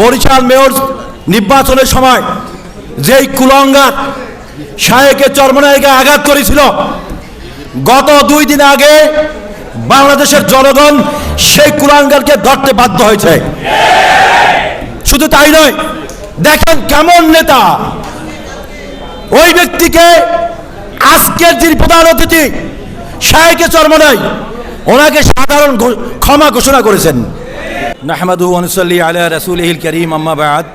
Barishal mayor নির্বাচনের সময় যেই কুলঙ্গার শায়েকে চরমনাইকে আঘাত করেছিল, গত দুই দিন আগে বাংলাদেশের জনগণ সেই কুলাঙ্গারকে ধরতে বাধ্য হয়েছে। শুধু তাই নয়, দেখেন কেমন নেতা। ওই ব্যক্তিকে আজকের যিনি প্রধান অতিথি, শাহেকে চরমনাই ওনাকে সাধারণ ক্ষমা ঘোষণা করেছেন। নাহমাদু অনুসল্লি আলা রাসূলিহিল করিম আম্মা বাদ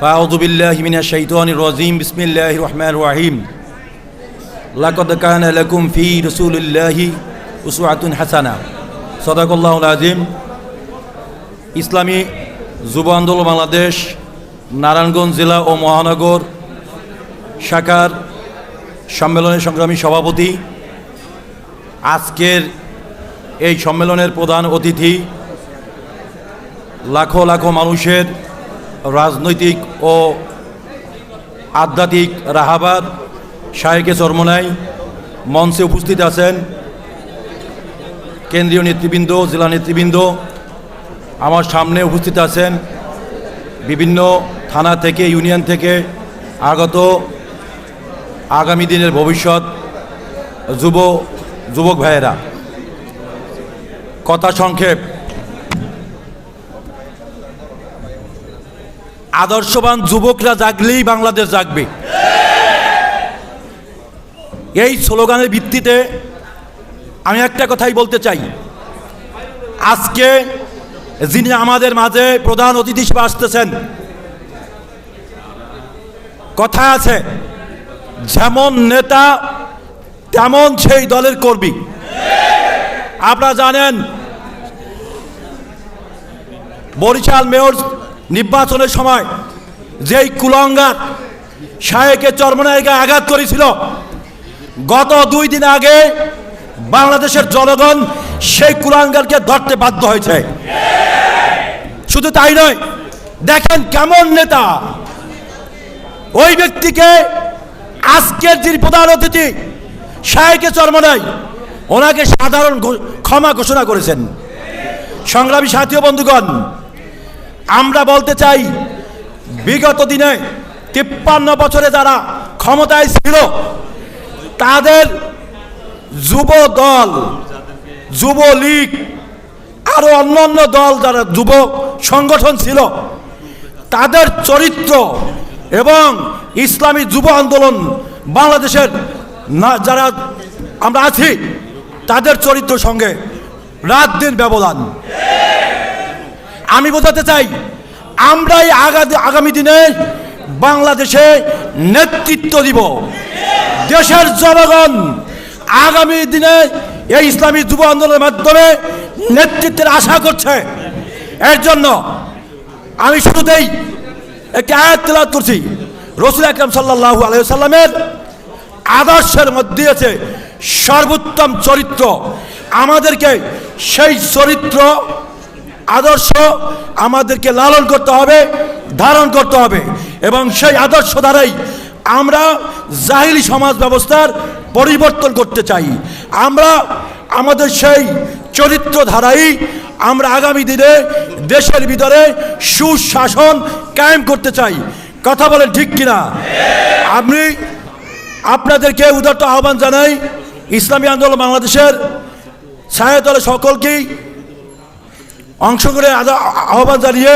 فأعوذ بالله من الشيطان الرجيم بسم الله الرحمن الرحيم لقد كان لكم في رسول الله أسوة حسنة صدق الله العظيم ইসলামী যুব আন্দোলন বাংলাদেশ নারায়ণগঞ্জ জেলা ও মহানগর শাখার সম্মেলনের সংগ্রামী সভাপতি আজকের এই সম্মেলনের প্রধান অতিথি লাখো লাখো মানুষের রাজনৈতিক ও আধ্যাত্মিক রাহাবাদ শাহেকে চরমনাই মঞ্চে উপস্থিত আছেন কেন্দ্রীয় নেতৃবৃন্দ, জেলা নেতৃবৃন্দ। আমার সামনে উপস্থিত আছেন বিভিন্ন থানা থেকে, ইউনিয়ন থেকে আগত আগামী দিনের ভবিষ্যৎ যুব, যুবক ভাইয়েরা। কথা সংক্ষেপ। আদর্শবান যুবকরা জাগলেই বাংলাদেশ জাগবে। এই স্লোগানের ভিত্তিতে আমি একটা কথাই বলতে চাই। আজকে যিনি আমাদের মাঝে প্রধান অতিথি হিসেবে আসতেছেন, কথা আছে, যেমন নেতা, তেমন সেই দলের কর্মী। আপনারা জানেন, বরিশাল মেয়র নির্বাচনের সময় যেই কুলঙ্গার শাহেকে চরমনাইকে আঘাত করেছিল, গত দুই দিন আগে বাংলাদেশের জনগণ সেই কুলাঙ্গারকে ধরতে বাধ্য হয়েছে। শুধু তাই নয়, দেখেন কেমন নেতা। ওই ব্যক্তিকে আজকের যিনি প্রধান অতিথি শাহেকে চরমনাই ওনাকে সাধারণ ক্ষমা ঘোষণা করেছেন। সংগ্রামী সাথী বন্ধুগণ আমরা বলতে চাই, বিগত দিনে তিপ্পান্ন বছরে যারা ক্ষমতায় ছিল, তাদের যুব দল যুবলীগ, আরও অন্যান্য দল যারা যুব সংগঠন ছিল, তাদের চরিত্র এবং ইসলামী যুব আন্দোলন বাংলাদেশের না, যারা আমরা আছি, তাদের চরিত্র সঙ্গে রাত দিন ব্যবধান। আমি বোঝাতে চাই, আমরাই আগা- আগামী দিনে বাংলাদেশে নেতৃত্ব দিব। দেশের জনগণ আগামী দিনে এই ইসলামী যুব আন্দোলনের মাধ্যমে নেতৃত্বের আশা করছে। এর জন্য আমি শুরুতেই একটি আয়াত তেলাওয়াত করছি। রসুল আকরাম সাল্লাল্লাহু আলাইহি সাল্লামের আদর্শের মধ্যে আছে সর্বোত্তম চরিত্র। আমাদেরকে সেই চরিত্র আদর্শ আমাদেরকে লালন করতে হবে, ধারণ করতে হবে। এবং সেই আদর্শ দ্বারাই আমরা জাহিলি সমাজ ব্যবস্থার পরিবর্তন করতে চাই। আমরা আমাদের সেই চরিত্র ধারাই আমরা আগামী দিনে দেশের ভিতরে সুশাসন কায়েম করতে চাই। কথা বলেন ঠিক কিনা? আপনি, আপনাদেরকে উদার্ত আহ্বান জানাই, ইসলামী আন্দোলন বাংলাদেশের ছায়া দলের সকলকেই অংশ করে আহ্বান জানিয়ে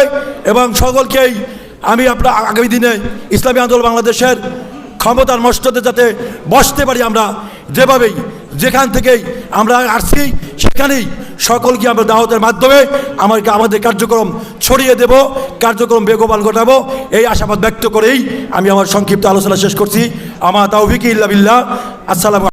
এবং সকলকেই আমি আপনার আগামী দিনে ইসলামী আন্দোলন বাংলাদেশের ক্ষমতার মস্ততে যাতে বসতে পারি আমরা, যেভাবেই যেখান থেকেই আমরা আসছি, সেখানেই সকলকে আমরা দাওয়াতের মাধ্যমে আমাকে আমাদের কার্যক্রম ছড়িয়ে দেব, কার্যক্রম বেগবান ঘটাবো, এই আশাবাদ ব্যক্ত করেই আমি আমার সংক্ষিপ্ত আলোচনা শেষ করছি। আমার তাওফিক ইল্লা বিল্লাহ। আসসালাম